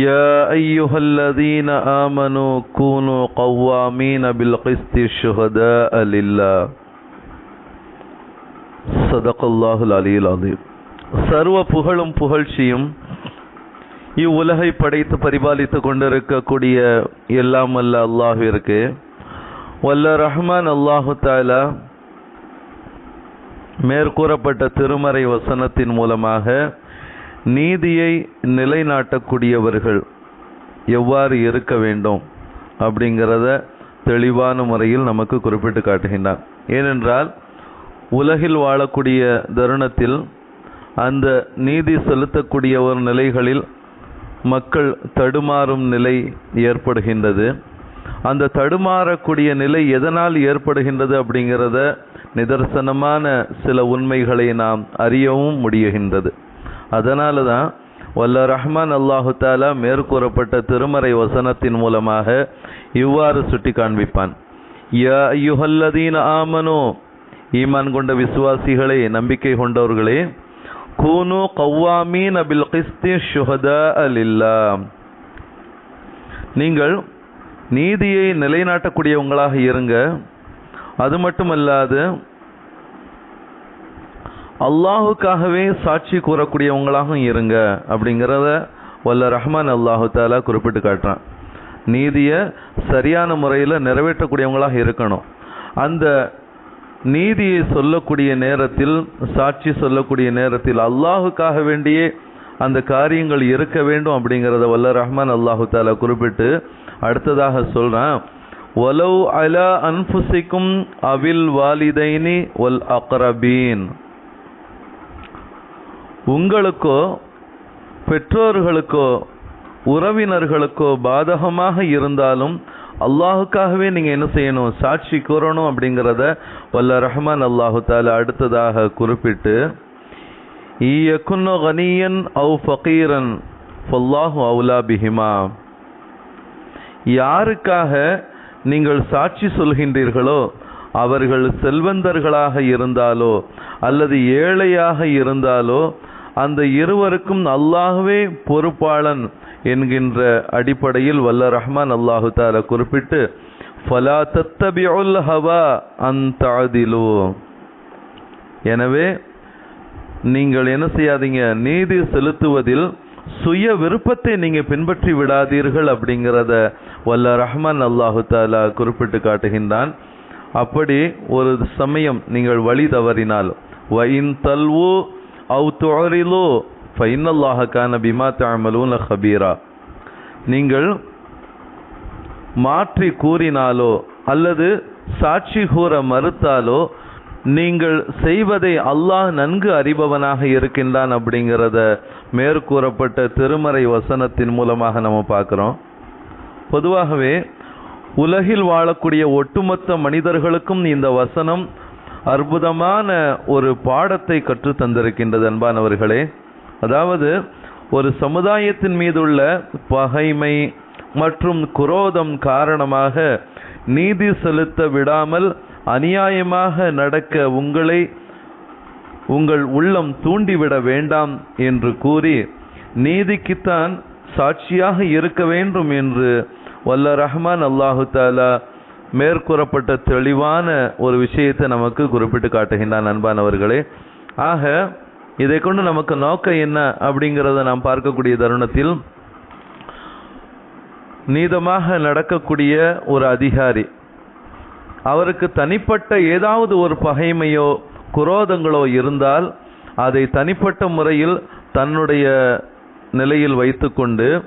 يا أيها الذين آمنوا كونوا قوامين بالقسط شهداء لله صدق الله العلي العظيم சர்வ புகழும் புகழ்ச்சியும் இவ்வுலகை படைத்து பரிபாலித்து கொண்டிருக்கக்கூடிய எல்லாம் வல்ல அல்லாஹிற்கு வல்ல ரஹ்மான் அல்லாஹு தாலா மேற்கூறப்பட்ட திருமறை வசனத்தின் மூலமாக நீதியை நிலைநாட்டக்கூடியவர்கள் எவ்வாறு இருக்க வேண்டும் அப்படிங்கிறத தெளிவான முறையில் நமக்கு குறிப்பிட்டு காட்டுகின்றான் ஏனென்றால் உலகில் வாழக்கூடிய தருணத்தில் அந்த நீதி செலுத்தக்கூடிய ஒரு நிலைகளில் மக்கள் தடுமாறும் நிலை ஏற்படுகின்றது. அந்த தடுமாறக்கூடிய நிலை எதனால் ஏற்படுகின்றது அப்படிங்கிறத நிதர்சனமான சில உண்மைகளை நாம் அறியவும் முடியுகின்றது அதனால தான் வல்ல ரஹ்மான் அல்லாஹு தாலா மேற்கூறப்பட்ட திருமறை வசனத்தின் மூலமாக இவ்வாறு சுட்டி காண்பிப்பான் யா யுஹல்லதீன் ஆமனோ. ஈமான் கொண்ட விசுவாசிகளே நம்பிக்கை கொண்டவர்களே கூனு கவ்வாமீன் அபில் கிஸ்தி ஷுஹதா அலில்லா. நீங்கள் நீதியை நிலைநாட்டக்கூடியவங்களாக இருங்க. அது மட்டுமல்லாது அல்லாஹுக்காகவே சாட்சி கூறக்கூடியவங்களாகவும் இருங்க அப்படிங்கிறத வல்ல ரஹ்மான் அல்லாஹு தாலா குறிப்பிட்டு காட்டுறான். நீதியை சரியான முறையில் நிறைவேற்றக்கூடியவங்களாக இருக்கணும். அந்த நீதியை சொல்லக்கூடிய நேரத்தில் சாட்சி சொல்லக்கூடிய நேரத்தில் அல்லாஹுக்காக வேண்டியே அந்த காரியங்கள் இருக்க வேண்டும் அப்படிங்கிறத வல்ல ரஹ்மான் அல்லாஹு தாலா குறிப்பிட்டு அடுத்ததாக சொல்கிறேன் ஒலவ் அலா அன்புசிக்கும் அவில் வாலிதைனி ஒல் அக்ரபீன். உங்களுக்கோ பெற்றோர்களுக்கோ உறவினர்களுக்கோ பாதகமாக இருந்தாலும் அல்லாஹுக்காகவே நீங்கள் என்ன செய்யணும் சாட்சி கூறணும் அப்படிங்கிறத வல்ல ரஹ்மான் அல்லாஹு தாலா அடுத்ததாக குறிப்பிட்டு ஈயக்குன்னு கனியன் அவு ஃபகீரன் ஃபல்லாஹு அவுலா பிஹிமா. யாருக்காக நீங்கள் சாட்சி சொல்கின்றீர்களோ அவர்கள் செல்வந்தர்களாக இருந்தாலோ அல்லது ஏழையாக இருந்தாலோ அந்த இருவருக்கும் அல்லாஹுவே பொறுப்பாளன் என்கின்ற அடிப்படையில் வல்ல ரஹ்மான் அல்லாஹு தால குறிப்பிட்டு ஃபலா தத்தபியுல் ஹவா அந்தாதிலு எனவே நீங்கள் என்ன செய்யாதீங்க நீதி செலுத்துவதில் சுய விருப்பத்தை நீங்க பின்பற்றி விடாதீர்கள் அப்படிங்கிறத வல்ல ரஹ்மான் அல்லாஹு தாலா குறிப்பிட்டு காட்டுகின்றான். அப்படி ஒரு சமயம் நீங்கள் வழி தவறினால் வயின் தல்வு அவு துவரிலோ ஃபைனல்லாஹக்கான பிமா தாமலூன ஹபீரா நீங்கள் மாற்றி கூறினாலோ அல்லது சாட்சி கூற மறுத்தாலோ நீங்கள் செய்வதை அல்லாஹ் நன்கு அறிபவனாக இருக்கின்றான் அப்படிங்கிறத மேற்கூறப்பட்ட திருமறை வசனத்தின் மூலமாக நம்ம பார்க்குறோம். பொதுவாகவே உலகில் வாழக்கூடிய ஒட்டுமொத்த மனிதர்களுக்கும் இந்த வசனம் அற்புதமான ஒரு பாடத்தை கற்று தந்திருக்கின்றது அன்பானவர்களே. அதாவது ஒரு சமுதாயத்தின் மீதுள்ள பகைமை மற்றும் குரோதம் காரணமாக நீதி செலுத்த விடாமல் அநியாயமாக நடக்க உங்களை உங்கள் உள்ளம் தூண்டிவிட வேண்டாம் என்று கூறி நீதிக்குத்தான் சாட்சியாக இருக்க வேண்டும் என்று வல்ல ரஹ்மான் அல்லாஹு தாலா மேற்கூறப்பட்ட தெளிவான ஒரு விஷயத்தை நமக்கு குறிப்பிட்டு காட்டுகின்றான் அன்பானவர்களே. ஆக இதை கொண்டு நமக்கு நோக்கம் என்ன அப்படிங்கிறத நாம் பார்க்கக்கூடிய தருணத்தில் நீதமாக நடக்கக்கூடிய ஒரு அதிகாரி அவருக்கு தனிப்பட்ட ஏதாவது ஒரு பகைமையோ குரோதங்களோ இருந்தால் அதை தனிப்பட்ட முறையில் தன்னுடைய நிலையில் வைத்துக்கொண்டு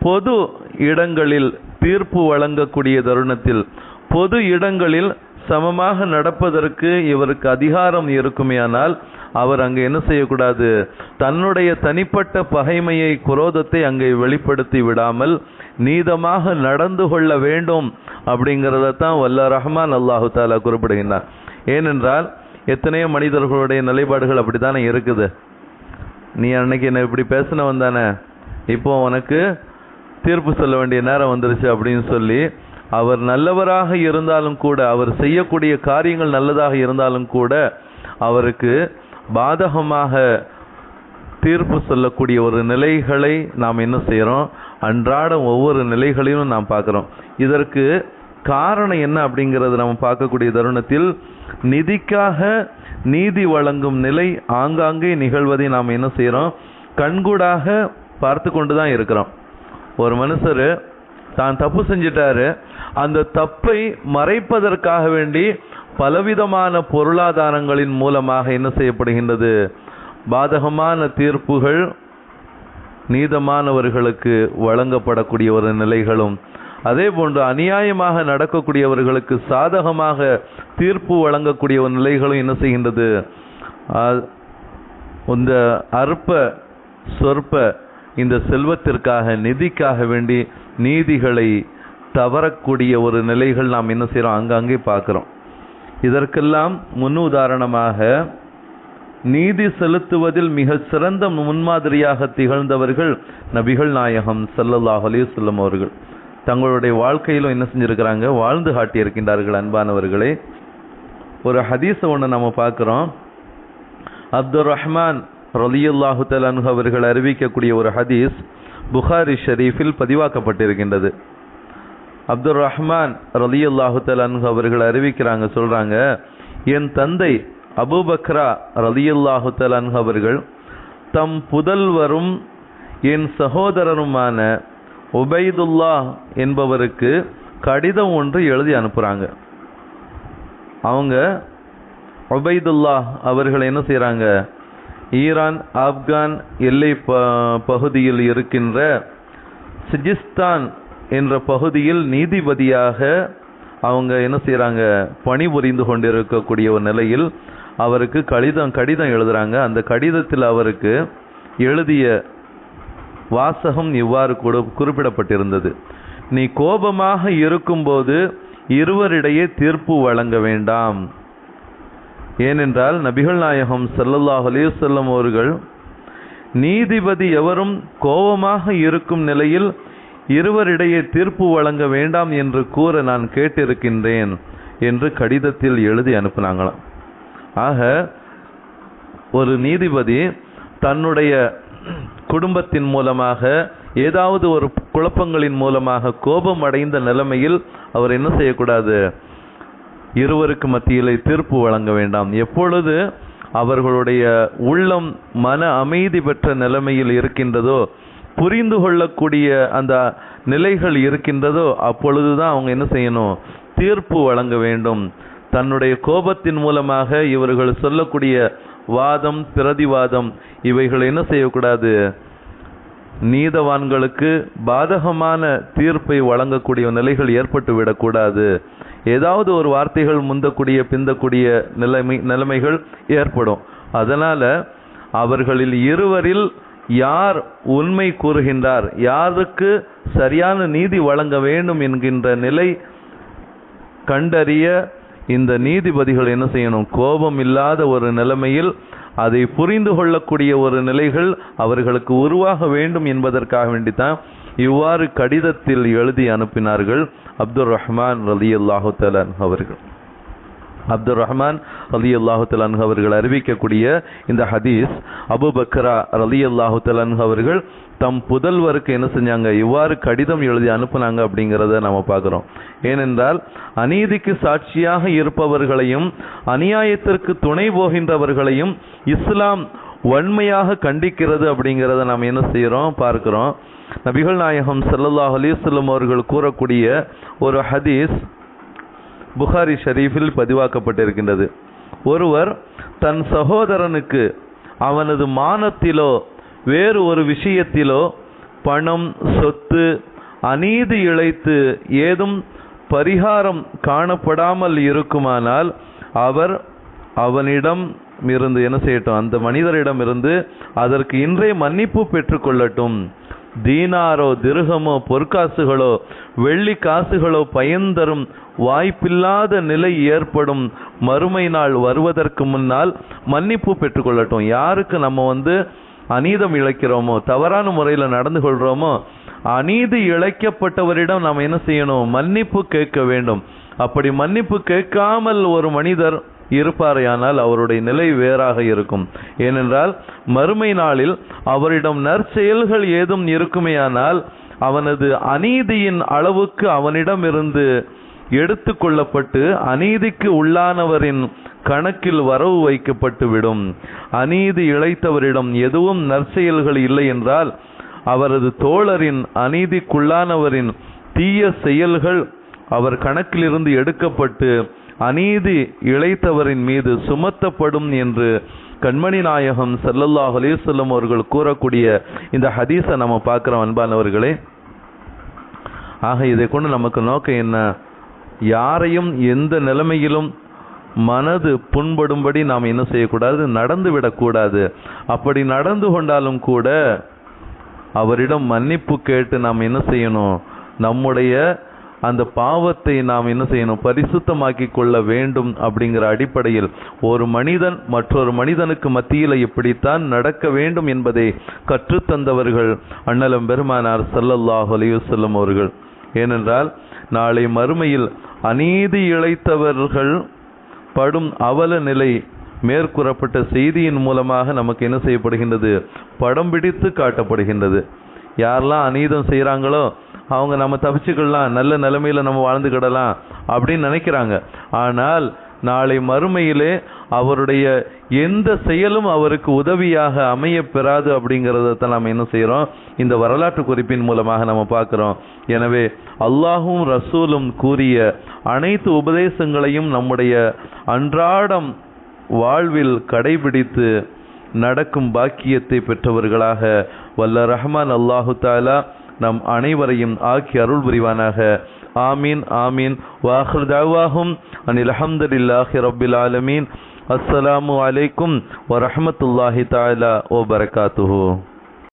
பொது இடங்களில் தீர்ப்பு வழங்கக்கூடிய தருணத்தில் பொது இடங்களில் சமமாக நடப்பதற்கு இவருக்கு அதிகாரம் இருக்குமேயானால் அவர் அங்கே என்ன செய்யக்கூடாது? தன்னுடைய தனிப்பட்ட பகைமையை குரோதத்தை அங்கே வெளிப்படுத்தி விடாமல் நீதமாக நடந்து கொள்ள வேண்டும் அப்படிங்கிறத தான் வல்ல ரஹ்மான் அல்லாஹு தாலா குறிப்பிடுகின்றார். ஏனென்றால் எத்தனையோ மனிதர்களுடைய நிலைப்பாடுகள் அப்படித்தானே இருக்குது? நீ அன்னைக்கு என்ன இப்படி பேசினவன் தானே? இப்போ உனக்கு தீர்ப்பு சொல்ல வேண்டிய நேரம் வந்துருச்சு அப்படின்னு சொல்லி அவர் நல்லவராக இருந்தாலும் கூட அவர் செய்யக்கூடிய காரியங்கள் நல்லதாக இருந்தாலும் கூட அவருக்கு பாதகமாக தீர்ப்பு சொல்லக்கூடிய ஒரு நிலைகளை நாம் என்ன செய்கிறோம் அன்றாடம் ஒவ்வொரு நிலைகளையும் நாம் பார்க்குறோம். இதற்கு காரணம் என்ன அப்படிங்கிறது நம்ம பார்க்கக்கூடிய தருணத்தில் நிதிக்காக நீதி வழங்கும் நிலை ஆங்காங்கே நிகழ்வதை நாம் என்ன செய்கிறோம் கண்கூடாக பார்த்து கொண்டு தான் இருக்கிறோம். ஒரு மனுஷர் தான் தப்பு செஞ்சிட்டாரு. அந்த தப்பை மறைப்பதற்காக வேண்டி பலவிதமான பொருளாதாரங்களின் மூலமாக என்ன செய்யப்படுகின்றது? பாதகமான தீர்ப்புகள் நீதமானவர்களுக்கு வழங்கப்படக்கூடிய ஒரு நிலைகளும் அதே போன்று அநியாயமாக நடக்கக்கூடியவர்களுக்கு சாதகமாக தீர்ப்பு வழங்கக்கூடிய ஒரு நிலைகளும் என்ன செய்கின்றது? இந்த அற்ப சொற்ப இந்த செல்வத்திற்காக நிதிக்காக வேண்டி நீதிகளை தவறக்கூடிய ஒரு நிலைகள் நாம் என்ன செய்கிறோம் அங்கங்கே பார்க்குறோம். இதற்கெல்லாம் முன் உதாரணமாக நீதி செலுத்துவதில் மிக சிறந்த முன்மாதிரியாக திகழ்ந்தவர்கள் நபிகள் நாயகம் ஸல்லல்லாஹு அலிசல்லம் அவர்கள். தங்களுடைய வாழ்க்கையிலும் என்ன செஞ்சிருக்கிறாங்க? வாழ்ந்து காட்டியிருக்கின்றார்கள் அன்பானவர்களே. ஒரு ஹதீஸை ஒன்று நம்ம பார்க்குறோம். அப்துல் ரஹ்மான் ரலியுல்லாஹு தலான்ஹு அவர்கள் அறிவிக்கக்கூடிய ஒரு ஹதீஸ் புகாரி ஷெரீஃபில் பதிவாக்கப்பட்டிருக்கின்றது. அப்துல் ரஹ்மான் ரலியுல்லாஹு தலான்ஹு அவர்கள் அறிவிக்கிறாங்க சொல்கிறாங்க என் தந்தை அபுபக்ரா ரலியுல்லாஹு தலான்ஹு அவர்கள் தம் புதல்வரும் என் சகோதரருமான உபைதுல்லா என்பவருக்கு கடிதம் ஒன்று எழுதி அனுப்புகிறாங்க அவங்க உபைதுல்லா அவர்கள் என்ன செய்கிறாங்க ஈரான் ஆப்கான் எல்லை ப பகுதியில் இருக்கின்ற சிஜிஸ்தான் என்ற பகுதியில் நீதிபதியாக அவங்க என்ன செய்கிறாங்க பணிபுரிந்து கொண்டிருக்கக்கூடிய ஒரு நிலையில் அவருக்கு கடிதம் கடிதம் எழுதுகிறாங்க அந்த கடிதத்தில் அவருக்கு எழுதிய வாசகம் இவ்வாறு கூட குறிப்பிடப்பட்டிருந்தது. நீ கோபமாக இருக்கும்போது இருவரிடையே தீர்ப்பு வழங்க வேண்டாம். ஏனென்றால் நபிகள் நாயகம் சல்லல்லாஹ் அலைஹி அவர்கள் நீதிபதி எவரும் கோபமாக இருக்கும் நிலையில் இருவரிடையே தீர்ப்பு வழங்க வேண்டாம் என்று கூற நான் கேட்டிருக்கின்றேன் என்று கடிதத்தில் எழுதி அனுப்புனாங்களாம். ஆக ஒரு நீதிபதி தன்னுடைய குடும்பத்தின் மூலமாக ஏதாவது ஒரு குழப்பங்களின் மூலமாக கோபம் அடைந்த நிலைமையில் அவர் என்ன செய்யக்கூடாது? இருவருக்கு மத்தியிலே தீர்ப்பு வழங்க வேண்டாம். எப்பொழுது அவர்களுடைய உள்ளம் மன அமைதி பெற்ற நிலைமையில் இருக்கின்றதோ புரிந்து கொள்ளக்கூடிய அந்த நிலைகள் இருக்கின்றதோ அப்பொழுதுதான் அவங்க என்ன செய்யணும்? தீர்ப்பு வழங்க வேண்டும். தன்னுடைய கோபத்தின் மூலமாக இவர்கள் சொல்லக்கூடிய வாதம் பிரதிவாதம் இவைகள் என்ன செய்யக்கூடாது? நீதவான்களுக்கு பாதகமான தீர்ப்பை வழங்கக்கூடிய நிலைகள் ஏற்பட்டு விடக்கூடாது ஏதாவது ஒரு வார்த்தைகள் முந்தக்கூடிய பிந்தக்கூடிய நிலைமை நிலைமைகள் ஏற்படும். அதனால் அவர்களில் இருவரில் யார் உண்மை கூறுகின்றார் யாருக்கு சரியான நீதி வழங்க வேண்டும் என்கின்ற நிலை கண்டறிய இந்த நீதிபதிகள் என்ன செய்யணும்? கோபம் இல்லாத ஒரு நிலைமையில் அதை புரிந்து கொள்ளக்கூடிய ஒரு நிலைகள் அவர்களுக்கு உருவாக வேண்டும் என்பதற்காக வேண்டித்தான் இவ்வாறு கடிதத்தில் எழுதி அனுப்பினார்கள் அப்துல் ரஹ்மான் ரலி அல்லாஹு அவர்கள். அப்துல் ரஹ்மான் அலி அல்லாஹு அவர்கள் அறிவிக்கக்கூடிய இந்த ஹதீஸ் அபு பக்ரா அலி அல்லாஹு அவர்கள் தம் புதல்வருக்கு என்ன செஞ்சாங்க? இவ்வாறு கடிதம் எழுதி அனுப்புனாங்க அப்படிங்கிறத நம்ம பார்க்குறோம். ஏனென்றால் அநீதிக்கு சாட்சியாக இருப்பவர்களையும் அநியாயத்திற்கு துணை போகின்றவர்களையும் இஸ்லாம் வன்மையாக கண்டிக்கிறது அப்படிங்கிறத நாம் என்ன செய்கிறோம்? பார்க்குறோம். நபிகள் நாயகம் சல்லல்லாஹ் அலிஸ்லம் அவர்கள் கூறக்கூடிய ஒரு ஹதீஸ் புகாரி ஷரீஃபில் பதிவாக்கப்பட்டிருக்கின்றது. ஒருவர் தன் சகோதரனுக்கு அவனது மானத்திலோ வேறு ஒரு விஷயத்திலோ பணம் சொத்து அநீதி இழைத்து ஏதும் பரிகாரம் காணப்படாமல் இருக்குமானால் அவர் அவனிடம் இருந்து என்ன செய்யட்டும் அந்த மனிதரிடம் இருந்து அதற்கு இன்றே மன்னிப்பு பெற்றுக்கொள்ளட்டும் தீனாரோ திருகமோ பொற்காசுகளோ வெள்ளி காசுகளோ பயன்தரும் வாய்ப்பில்லாத நிலை ஏற்படும். மறுமை நாள் வருவதற்கு முன்னால் மன்னிப்பு பெற்றுக்கொள்ளட்டும். யாருக்கு நம்ம வந்து அநீதம் இழைக்கிறோமோ தவறான முறையில் நடந்து கொள்கிறோமோ அநீதி இழைக்கப்பட்டவரிடம் நாம் என்ன செய்யணும்? மன்னிப்பு கேட்க வேண்டும். அப்படி மன்னிப்பு கேட்காமல் ஒரு மனிதர் இருப்பாரையானால் அவருடைய நிலை வேறாக இருக்கும். ஏனென்றால் மறுமை நாளில் அவரிடம் நற்செயல்கள் ஏதும் இருக்குமேயானால் அவனது அநீதியின் அளவுக்கு அவனிடமிருந்து எடுத்து கொள்ளப்பட்டு அநீதிக்கு உள்ளானவரின் கணக்கில் வரவு வைக்கப்பட்டு விடும் அநீதி இழைத்தவரிடம் எதுவும் நற்செயல்கள் இல்லை என்றால் அவரது தோழரின் அநீதிக்குள்ளானவரின் தீய செயல்கள் அவர் கணக்கிலிருந்து எடுக்கப்பட்டு அநீதி இழைத்தவரின் மீது சுமத்தப்படும் என்று கண்மணி நாயகம் சல்லல்லாஹ் அலிசல்லம் அவர்கள் கூறக்கூடிய இந்த ஹதீஸை நம்ம பார்க்குறோம் அன்பானவர்களே. ஆக இதை கொண்டு நமக்கு நோக்கம் என்ன? யாரையும் எந்த நிலைமையிலும் மனது புண்படும்படி நாம் என்ன செய்யக்கூடாது? நடந்து விடக்கூடாது. அப்படி நடந்து கொண்டாலும் கூட அவரிடம் மன்னிப்பு கேட்டு நாம் என்ன செய்யணும்? நம்முடைய அந்த பாவத்தை நாம் என்ன செய்யணும்? பரிசுத்தமாக்கி கொள்ள வேண்டும் அப்படிங்கிற அடிப்படையில் ஒரு மனிதன் மற்றொரு மனிதனுக்கு மத்தியில் இப்படித்தான் நடக்க வேண்டும் என்பதை கற்றுத்தந்தவர்கள் அண்ணலம் பெருமானார் சல்லல்லாஹ் அலையுசல்லம் அவர்கள். ஏனென்றால் நாளை மறுமையில் அநீதி இழைத்தவர்கள் படும் அவல நிலை மேற்கூறப்பட்ட செய்தியின் மூலமாக நமக்கு என்ன செய்யப்படுகின்றது? படம் பிடித்து காட்டப்படுகின்றது. யாரெல்லாம் அநீதம் செய்கிறாங்களோ அவங்க நம்ம தப்பிச்சுக்கலாம் நல்ல நிலைமையில் நம்ம வாழ்ந்துக்கிடலாம் அப்படின்னு நினைக்கிறாங்க. ஆனால் நாளை மறுமையிலே அவருடைய எந்த செயலும் அவருக்கு உதவியாக அமைய பெறாது அப்படிங்கிறத நாம் என்ன செய்கிறோம் இந்த வரலாற்று குறிப்பின் மூலமாக நம்ம பார்க்குறோம். எனவே அல்லாஹும் ரசூலும் கூறிய அனைத்து உபதேசங்களையும் நம்முடைய அன்றாடம் வாழ்வில் கடைபிடித்து நடக்கும் பாக்கியத்தை பெற்றவர்களாக வல்ல ரஹ்மான் அல்லாஹு தாலா நம் அனைவரையும் ஆக்கி அருள் புரிவானாக. ஆமீன் ஆமீன். வாஹர் தாவாகும் அனில் அஹமதுல்லாஹி ரபில் ஆலமீன். அஸ்ஸலாமு அலைக்கும் வரஹ்மத்துல்லாஹி தாலா ஓ பரகாத்துஹு